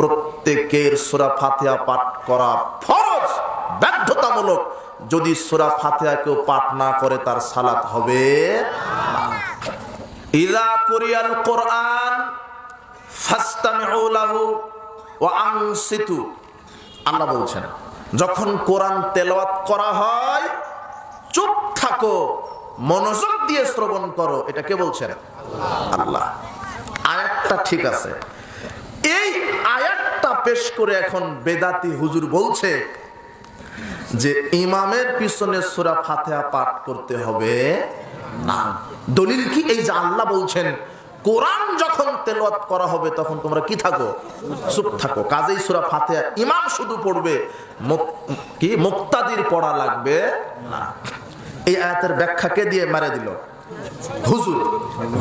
প্রত্যেকের সুরা ফাতিহা পাঠ করা ফরজ, বাধ্যতামূলক। যদি সুরা ফাতিহা কেউ পাঠ না করে, তার সালাত হবে। ইদা কোরিয়াল কোরআন আল্লাহ বলছেন, যখন কোরআন তেলাওয়াত করা হয়, চুপ থাকো, মনোযোগ দিয়ে শ্রবণ করো, এটা কে বলছেন? আল্লাহ। আয়াতটা ঠিক আছে। পেশ করে এখন বেদাতি হুজুর বলছে যে ইমামের পিছনে সূরা ফাতিহা পাঠ করতে হবে না। দলিল কি? এই যে আল্লাহ বলছেন, কোরআন যখন তেলাওয়াত করা হবে তখন তোমরা কি থাকো? চুপ থাকো। কাজেই সূরা ফাতিহা ইমাম শুধু পড়বে কি? মুক্তাদির পড়া লাগবে না। এই আয়াতের ব্যাখ্যা কে দিয়ে মারে দিল? হুজুর।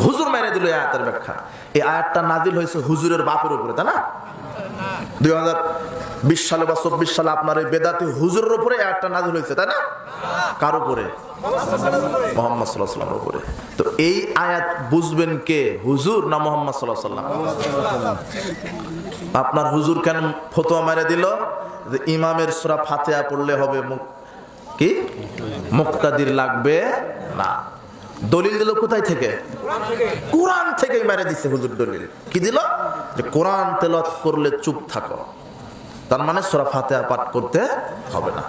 হুজুর মেরে দিল এই আয়াতের ব্যাখ্যা। এই আয়াতটা নাজিল হয়েছে হুজুরের বাপের উপরে, তাই না? দুই হাজার বিশ সালে বা চব্বিশ সালে আপনার এই বেদাতি হুজুরের উপরে আয়াতটা নাজিল হয়েছে, তাই না? কার উপরে? মোহাম্মদ উপরে। তো এই আয়াত বুঝবেন কে, হুজুর না মোহাম্মদ আপনার হুজুর কেন ফতোয়া মেরে দিল? যে ইমামের সুরা ফাতেহা পড়লে হবে কি? মুক্তাদির লাগবে না। দলিল দিল কোথায় থেকে? কোরআন থেকে মেরে দিছে হুজুর দলিল। কি দিল? যে কোরআন তেলত করলে চুপ থাকো। তার মানে সুরা ফাতেহা পাঠ করতে হবে না।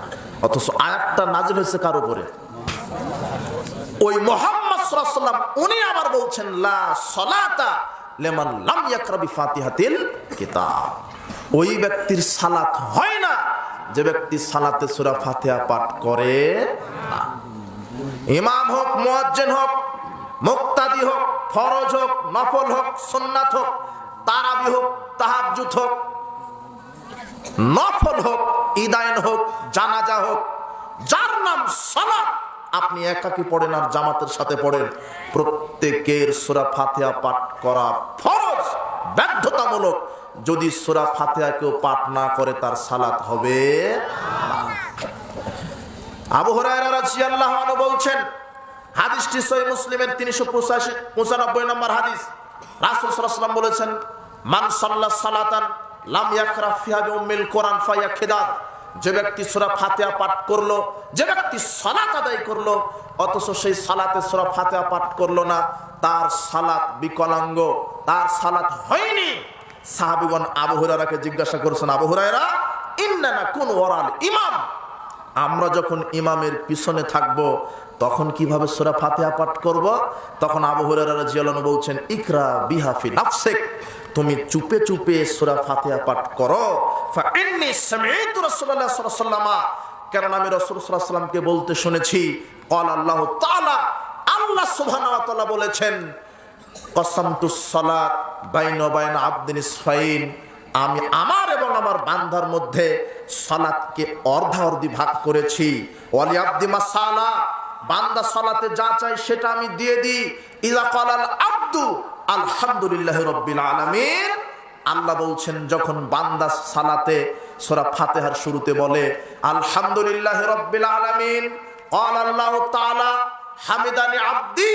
অথচ আয়াতটা নাজিল হয়েছে কার উপরে? ওই মোহাম্মদ সাল্লাম উনি আবার বলছেন, লা সলাতা লেমান লাম ইয়াকরাবি ফাতিহাতিল কিতাব। ওই ব্যক্তির সালাত হয় না। যে ব্যক্তি সালাতে সূরা ফাতিহা পাঠ করে ইমাম হোক, মোয়াজ্জেন হোক, মুক্তাদি হোক, ফরজ হোক, নফল হোক, সুন্নাত হোক, তারাবি হোক, তাহাজ্জুদ হোক, নফল হোক, ইদায়ন হোক, জানাজা হোক, যার নাম সালাত, আপনি একাকি পড়েন আর জামাতের সাথে পড়েন প্রত্যেকের সূরা ফাতিহা পাঠ করা ফরজ বাধ্যতামূলক যদি সূরা ফাতিহা কেউ পাঠ না করে, তার সালাত হবে। বলছেন মুসলিমের 385 95 নম্বর হাদিস। রাসূল বলেছেন সালাতান লাম কোরআন ফায়াখিদাত যে ব্যক্তি সূরা ফাতিহা পাঠ করল, যে ব্যক্তি সালাত আদায় করল, অথচ সেই সালাতে সূরা ফাতিহা পাঠ করল না, তার সালাত বিকলাঙ্গ, তার সালাত হয়নি। সাহাবীগণ আবু হুরায়রাকে জিজ্ঞাসা করছেন, আবু হুরায়রা, ইন্নানা কুন ওয়ারাল ইমাম? আমরা যখন ইমামের পিছনে থাকব, তখন কীভাবে সোরা ফাতিহা পাঠ করব? তখন আবু রাদিয়াল্লাহু বলছেন, ইকরা বিহাফি নাফসিক। তুমি চুপে চুপে সূরা ফাতিহা পাঠ করো। কারণ আমি রাসূল সাল্লাল্লাহু বলতে শুনেছি, ক্বাল আল্লাহু তাআলা। আল্লাহ তাআলা বলেছেন কসামতুস সালাত বাইনা বাইনা আবদিন ইসফাইন। আমি আমার এবং আমার বান্ধার মধ্যে সালাতকে অর্ধাঅর্ধি ভাগ করেছি। ওয়ালি আব্দিমা সালা বান্দা সালাতে যা চাই সেটা আমি দিয়ে দিই। ইলা কলাল আব্দু, আলহামদুলিল্লাহ রব্বিল আলমিন। আল্লাহ বলছেন, যখন বান্দা সালাতে সোরা ফাতেহার শুরুতে বলে, আলহামদুলিল্লাহ রব্বিল আলমিন অল আল্লাহ তালা হামিদানি আব্দি,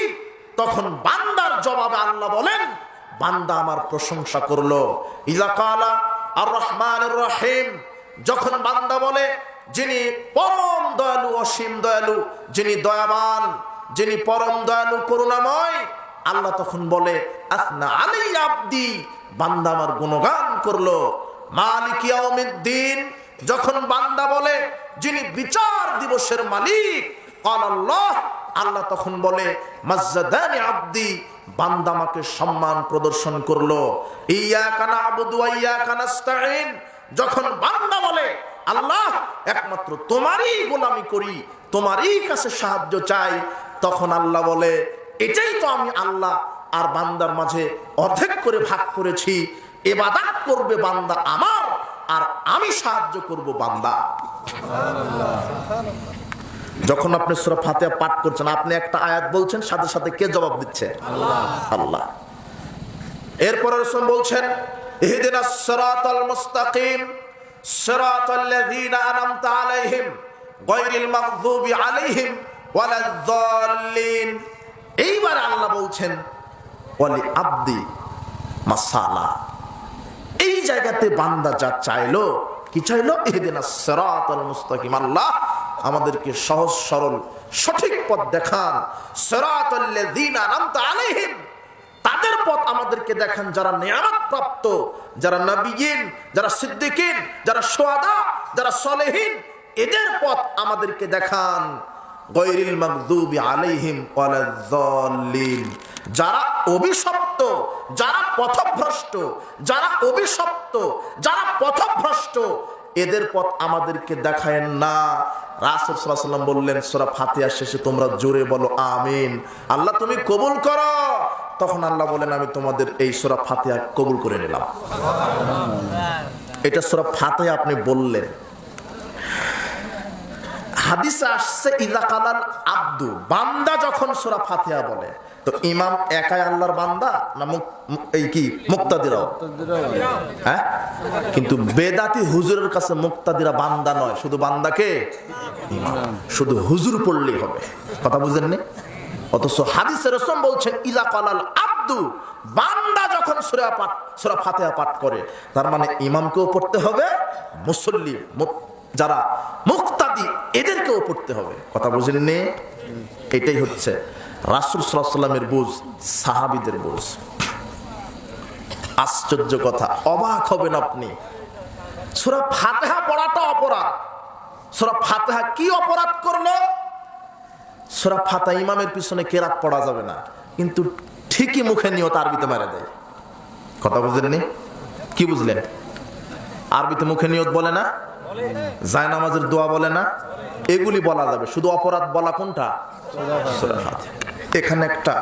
তখন বান্দার জবাবে আল্লাহ বলেন বান্দা আমার প্রশংসা করল। ইজাকালা আর রহমান রহিম, যখন বান্দা বলে, যিনি পরম দয়ালু, অসীম দয়ালু, যিনি দয়াবান, যিনি পরম দয়ালু, করুণাময়, আল্লাহ তখন বলে আসনা আলী আব্দি বান্দা আমার গুণগান করল। মালিকিয়াউমিদ্দিন যখন বান্দা বলে, যিনি বিচার দিবসের মালিক আল্লাহ আল্লাহ তখন বলে, মজ্জাদানি আব্দি বান্দা আমাকে সম্মান প্রদর্শন করল। যখন বান্দা বলে, আল্লাহ, একমাত্র তোমারই গোলামি করি, তোমারই কাছে সাহায্য চাই। তখন আল্লাহ বলে, এটাই তো আমি আল্লাহ, আর বান্দার মাঝে অর্ধেক করে ভাগ করেছি। এবাদাত করবে বান্দা আমার, আর আমি সাহায্য করব বান্দা। যখন আপনি সুরা ফাতিহা পাঠ করছেন আপনি একটা আয়াত বলছেন সাথে সাথে কে জবাব দিচ্ছে? আল্লাহ। এরপরে বলছেন ইহদিনাস সিরাতাল মুস্তাকিম সিরাতাল লাযীনা আনআমতা আলাইহিম গায়রিল মাগযুবি আলাইহিম ওয়ালাদ দাল্লিন এইবার আল্লাহ বলছেন ওয়ালি আব্দি মাসালা। এই জায়গাতে বান্দা যা চাইলো কি চাইলো? সেরাতাল মুস্তাকিম। আল্লাহ আমাদেরকে সহজ, সরল, সঠিক পথ দেখান। আলাইহিম। তাদের পথ আমাদেরকে দেখান যারা নিয়ামত প্রাপ্ত, যারা নবীন যারা সিদ্দিকিন যারা সোয়াদা যারা সলেহীন, এদের পথ আমাদেরকে দেখান। গৈরিল মাগদুবি আলাইহিম ওয়ালাদ-দাল্লিন। যারা অভিশপ্ত, যারা পথভ্রষ্ট, যারা অভিশপ্ত, যারা পথভ্রষ্ট, এদের পথ আমাদেরকে দেখায়েন না। রাসূল সাল্লাল্লাহু বললেন, সোরা ফাতিয়ার শেষে তোমরা জোরে বলো, আমিন। আল্লাহ তুমি কবুল করো। তখন আল্লাহ বলেন, আমি তোমাদের এই সোরা ফাতিয়া কবুল করে নিলাম। এটা সোরা ফাতিয়া আপনি বললেন। হাদিসে আসছে ইজাকালাল আব্দু। বান্দা যখন সূরা ফাতিহা বলে তো ইমাম একাই আল্লাহর বান্দা না এই কি মুক্তাদিরাও? হ্যাঁ? কিন্তু বেদাতি হুজুরের কাছে মুক্তাদিরা বান্দা নয় শুধু বান্দাকে শুধু হুজুর পড়লেই হবে। কথা বুঝেননি? অথচ হাদিসের রসম বলছেন ইজাকালাল আব্দু। বান্দা যখন সূরা পাঠ সূরা ফাতিহা পাঠ করে তার মানে ইমামকেও পড়তে হবে মুসল্লি যারা এদেরকেও পড়তে হবে। কথা বুঝেননি এটাই হচ্ছে রাসুল সাল্লামের বুঝ, সাহাবিদের বুঝ। আশ্চর্য কথা, অবাক হবেন আপনি। সুরা ফাতেহা পড়াটা অপরাধ। সুরা ফাতেহা কি অপরাধ করল? সুরা ফাতা ইমামের পিছনে কেরাত পড়া যাবে না, কিন্তু ঠিকই মুখে নিয়ত আরবিতে মেরে দেয়। কথা বুঝলেননি কি বুঝলেন? আরবিতে মুখে নিয়ত বলে না? জায় নামাজের দোয়া বলে না? এগুলি বলা যাবে। শুধু অপরাধ বলা কোনটা? এখানে একটা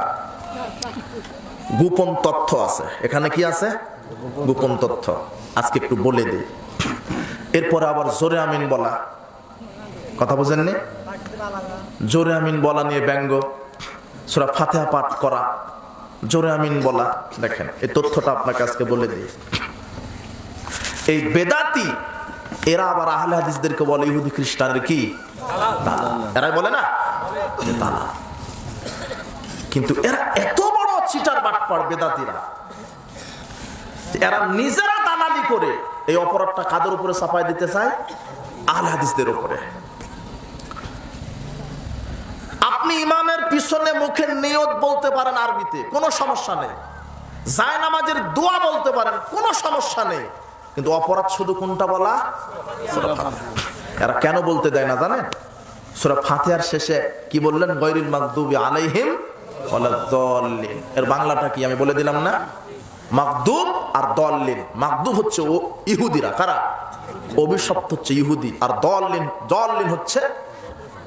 গোপন তথ্য আছে। এখানে কি আছে? গোপন তথ্য। আজকে একটু বলে দিই। এরপরে আবার জোরে আমিন বলা। কথা বুঝেননি জোরে আমিন বলা নিয়ে ব্যঙ্গ। সুরা ফাতেহা পাঠ করা। জোরে আমিন বলা। দেখেন, এই তথ্যটা আপনাকে আজকে বলে দিই। এই বেদাতি এরা আবার আহলে হাদিসদেরকে বলে, ইহুদি খ্রিস্টানের কি। এরাই বলে না কিন্তু এরা এত বড় চিটার বাটপার, বেদাতিরা। এরা নিজেরা দালালি করে এই অপরাধটা কাদের উপরে চাপাই দিতে চায়? আহলে হাদিসদের উপরে। আপনি ইমামের পিছনে মুখে নিয়ত বলতে পারেন আরবিতে, কোনো সমস্যা নেই। জায় নামাজের দোয়া বলতে পারেন, কোনো সমস্যা নেই। কিন্তু অপরাধ শুধু কোনটা বলা? এরা কেন বলতে দেয় না জানেন? সুরা ফাতিহার শেষে কি বললেন? গৈরিল মাকদুবি আলাইহিম এর বাংলাটা কি? আমি বলে দিলাম না। মাকদুব আর দল্লিন। মাকদুব হচ্ছে ও ইহুদিরা। কারা? অভিশপ্ত হচ্ছে ইহুদি। আর দল্লিন দল্লিন হচ্ছে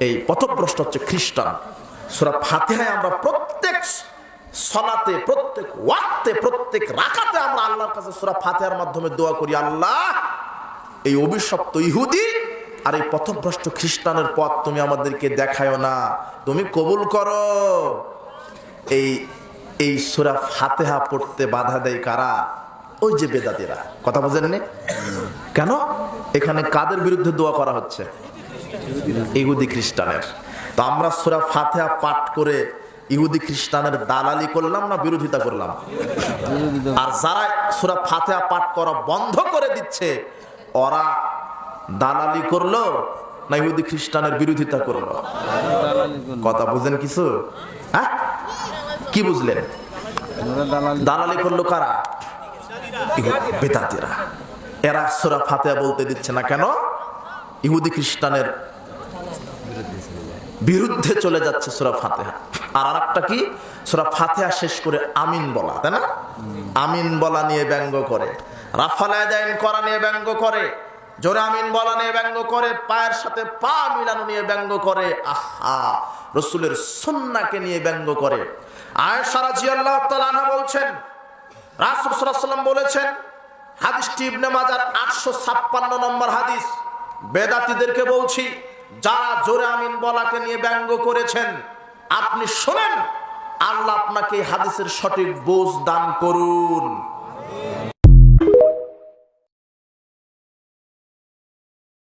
এই পথভ্রষ্ট হচ্ছে খ্রিস্টান। সুরা ফাতিহায় আমরা প্রত্যেক সলাতে, প্রত্যেক ওয়াক্তে, প্রত্যেক রাখাতে আমরা আল্লাহর কাছে সুরা ফাতেহার মাধ্যমে দোয়া করি, আল্লাহ, এই অভিশপ্ত ইহুদি আর এই পথভ্রষ্ট খ্রিস্টানের পথ তুমি আমাদেরকে দেখায় না। তুমি কবুল করো। এই এই সুরা ফাতেহা পড়তে বাধা দেয় কারা? ওই যে বেদাতিরা। কথা বুঝেননি? কেন? এখানে কাদের বিরুদ্ধে দোয়া করা হচ্ছে? ইহুদি খ্রিস্টানের। তো আমরা সুরা ফাতেহা পাঠ করে ইহুদি খ্রিস্টানের দালালি করলাম না বিরোধিতা করলাম? আর যারা সুরা ফাতেহা পাঠ করা বন্ধ করে দিচ্ছে, ওরা দালালি করল না ইহুদি খ্রিস্টানের বিরোধিতা করল? কথা বুঝেন কিছু? হ্যাঁ? কি বুঝলেন? দালালি করল কারা? বেদাতিরা। এরা সুরা ফাতেহা বলতে দিচ্ছে না কেন? ইহুদি খ্রিস্টানের বিরুদ্ধে চলে যাচ্ছে সুরা ফাতেহা। আর আরেকটা কি? সুরা ফাতেহা শেষ করে আমিন বলা, তাই না? আমিন বলা নিয়ে ব্যঙ্গ করে রাফালায়দাইন করা নিয়ে ব্যঙ্গ করে, জোরে আমিন বলা নিয়ে ব্যঙ্গ করে, পায়ের সাথে পা মিলানো নিয়ে ব্যঙ্গ করে, আহা! রসুলের সুন্নাকে নিয়ে ব্যঙ্গ করে। আয়েশা রাদিয়াল্লাহু তাআলা আনহা বলছেন, রাসূল ওয়াসাল্লাম বলেছেন, হাদিসটি ইবনে মাজার 856 নম্বর হাদিস। বেদাতীদেরকে বলছি, যারা জোরে আমিন বলাকে নিয়ে ব্যঙ্গ করেছেন আপনি শোনেন আল্লাহ আপনাকে হাদিসের সঠিক বোঝ দান করুন।